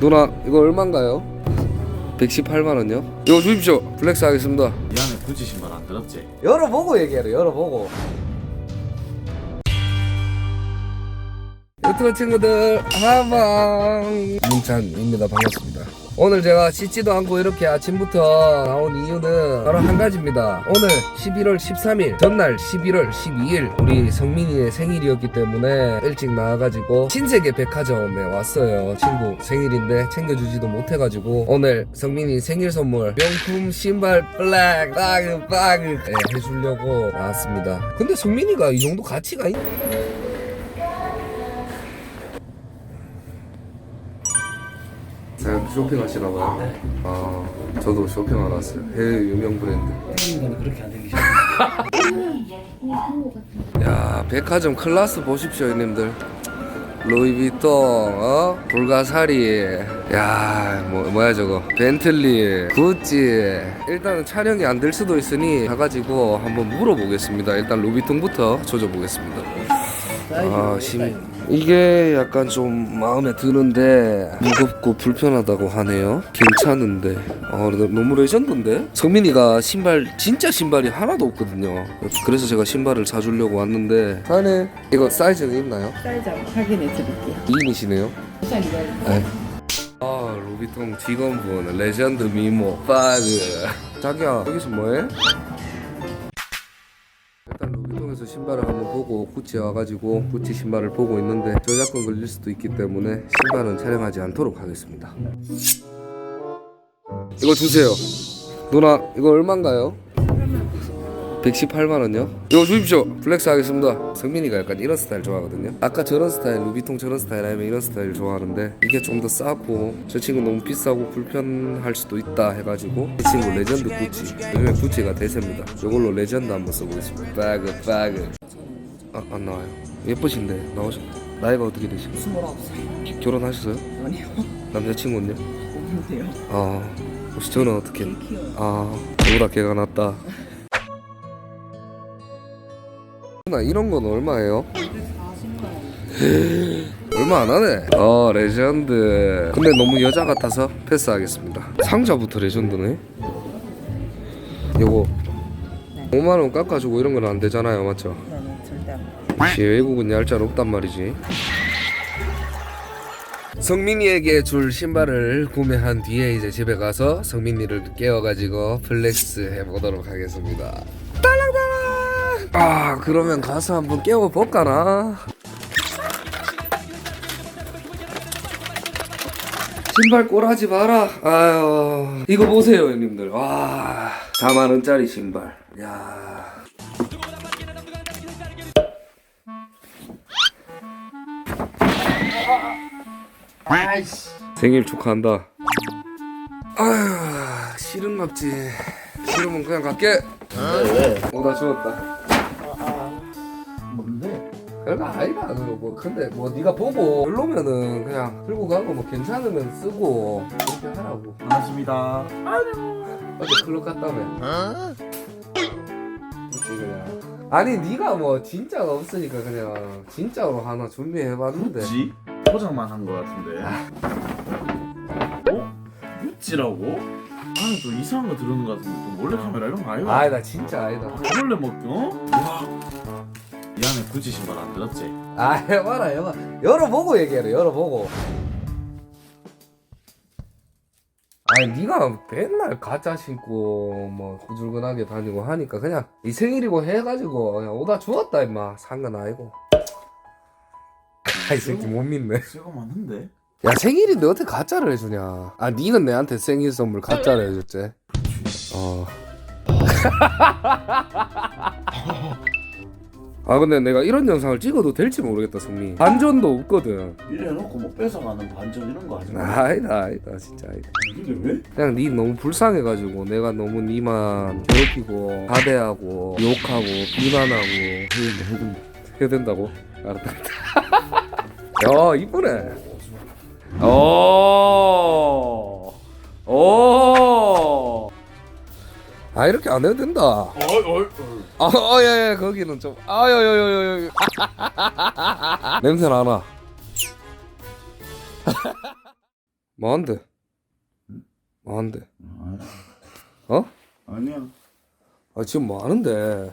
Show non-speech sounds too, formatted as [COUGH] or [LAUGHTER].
누나 이거 얼마인가요? 118만 원요? 이거 주십시오. 플렉스 하겠습니다. 이 안에 구찌 신발 안 들었지? 열어보고 얘기해라. 열어보고. 유튜브 친구들 하방 문찬입니다. 반갑습니다. 오늘 제가 씻지도 않고 이렇게 아침부터 나온 이유는 바로 한 가지입니다. 오늘 11월 13일 전날 11월 12일 우리 성민이의 생일이었기 때문에 일찍 나와가지고 신세계 백화점에 왔어요. 친구 생일인데 챙겨주지도 못해가지고 오늘 성민이 생일 선물 명품 신발 블랙 바그 바그 네, 해주려고 나왔습니다. 근데 성민이가 이 정도 가치가 있... 자, 쇼핑하시나 봐요? 아, 저도 쇼핑하러 왔어요. 해외 유명 브랜드. 거는 그렇게 안 생기죠. [LAUGHS] 야, 백화점 클라스 보십시오, 형님들. 루이비통, 어? 불가사리, 야, 뭐, 뭐야 저거, 벤틀리, 구찌. 일단은 촬영이 안 될 수도 있으니 가가지고 한번 물어보겠습니다. 일단 루비통부터 조져보겠습니다. 아, 심. 이게 약간 좀 마음에 드는데 무겁고 불편하다고 하네요. 괜찮은데. 아, 근데 너무 레전드인데? 성민이가 신발 진짜 신발이 하나도 없거든요. 그래서 제가 신발을 사주려고 왔는데. 안에 이거 사이즈는 있나요? 사이즈 한번 확인해 드릴게요. 2인이시네요. 괜찮은가요? 네. 아 루비통 직원분 레전드 미모 파그. 자기야 여기서 뭐해? 신발을 한번 보고 구찌 와가지고 구찌 신발을 보고 있는데 저작권 걸릴 수도 있기 때문에 신발은 촬영하지 않도록 하겠습니다. 이거 주세요. 누나 이거 얼마인가요? 118만 원요? 이거 주십시오. 플렉스 하겠습니다. 성민이가 약간 이런 스타일 좋아하거든요. 아까 저런 스타일, 루비통 저런 스타일 아니면 이런 스타일 좋아하는데 이게 좀 더 싸고 저 친구 너무 비싸고 불편할 수도 있다 해가지고 이 친구 레전드 구찌. 요즘에 구찌가 대세입니다. 이걸로 레전드 한번 써보겠습니다. 바그 바그. 아, 안 나와요. 예쁘신데 나오셨. 나이가 어떻게 되시고? 스물아홉 살. 결혼하셨어요? 아니요. 남자친구는요? 없는데요. 아, 혹시 저는 어떻게? 아, 개가 낫다. 나 이런 건 얼마예요? 40만 [LAUGHS] 원. 얼마 안 하네. 어, 레전드. 근데 너무 여자 같아서 패스하겠습니다. 상자부터 레전드네. 요거 5만 원 깎아주고 이런 건 안 되잖아요, 맞죠? 절대 안 돼요. 역시 외국은 얄짤 없단 말이지. 성민이에게 줄 신발을 구매한 뒤에 이제 집에 가서 성민이를 깨워가지고 플렉스 해보도록 하겠습니다. 딸랑딸랑. 아 그러면 가서 한번 깨워볼까나. 신발 꼬라지 마라. 아유 이거 보세요 형님들. 와 4만 원짜리 신발. 야. 생일 축하한다. 아휴, 싫은갑지. 싫으면 그냥 갈게. 오다 주웠다. 별거 아니다. 그거 뭐 근데 뭐 네가 보고 별로면은 그냥 들고 가고 뭐 괜찮으면 쓰고 그렇게 하라고. 반갑습니다. 어제 클럽 갔다며. 그치 그냥. 아니 네가 뭐 진짜가 없으니까 그냥 진짜로 하나 준비해봤는데. 구찌? 포장만 한 거 같은데. 어? 구찌라고? 안에 또 이상한 거 들어오는 거 같은데 또 몰래 카메라 이런 거 아니야? 아니다 진짜 아니다. 몰래 먹 어? 와. 이 안에 구찌 신발 안 들었지? 아 해봐라 해봐. 열어보고 얘기해라 열어보고. 아니 네가 맨날 가짜 신고 뭐 후줄근하게 다니고 하니까 그냥 이 생일이고 해가지고 그냥 오다 주웠다 임마. 산건 아니고. 아이 새끼 못 믿네. 새거 맞는데? 야 생일인데 어떻게 가짜를 해주냐? 아 니는 내한테 생일 선물 가짜를 해줬지. 어. [LAUGHS] [LAUGHS] 아 근데 내가 이런 영상을 찍어도 될지 모르겠다 성민 반전도 없거든 이래 놓고 뭐 뺏어가는 반전 이런 거 하지 마. 아니다 아니다 진짜 아니다 근데 왜? 그냥 니 너무 불쌍해가지고 내가 너무 니만 괴롭히고 하대하고 욕하고 비난하고 해준다 해준다. 해야 된다고? 알았다 [LAUGHS] 야 이쁘네 오 오. 아 이렇게 안 해도 된다. 어이 어이 아, 어, 예, 예, 거기는 좀, 아, 여, 여, 여, 여, 여. [LAUGHS] 냄새 나나. 뭐한데? 뭐한데? 아, 어? 아니야. 아 지금 뭐 하는데?